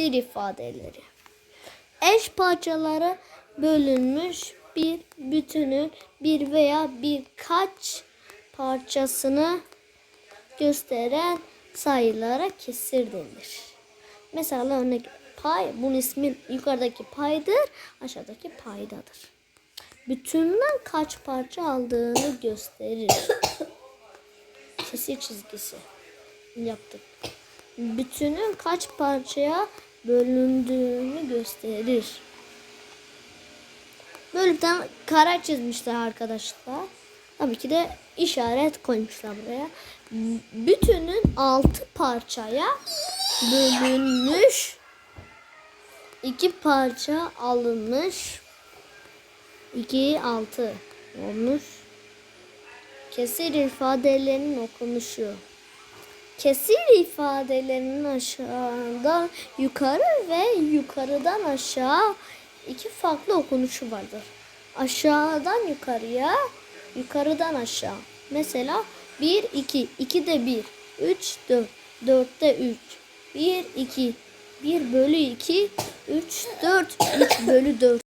bir ifadeleri. Eş parçalara bölünmüş bir bütünün bir veya birkaç parçasını gösteren sayılara kesir denir. Mesela örnek pay, bunun ismi yukarıdaki paydır, aşağıdaki paydadır. Bütünden kaç parça aldığını gösterir. Kesir çizgisi yaptık. Bütünün kaç parçaya bölündüğünü gösterir. Böyle bir tane kare çizmişler arkadaşlar. Tabii ki de işaret koymuşlar buraya. Bütünün altı parçaya bölünmüş. iki parça alınmış. 2 6 olmuş. Kesir ifadelerinin okunuşu. Kesir ifadelerinin aşağıdan yukarı ve yukarıdan aşağı iki farklı okunuşu vardır. Aşağıdan yukarıya, yukarıdan aşağı. Mesela 1 2, 2 de 1, 3 4, 4 de 3, 1 2, 1 bölü 2, 3 4, 3 bölü 4.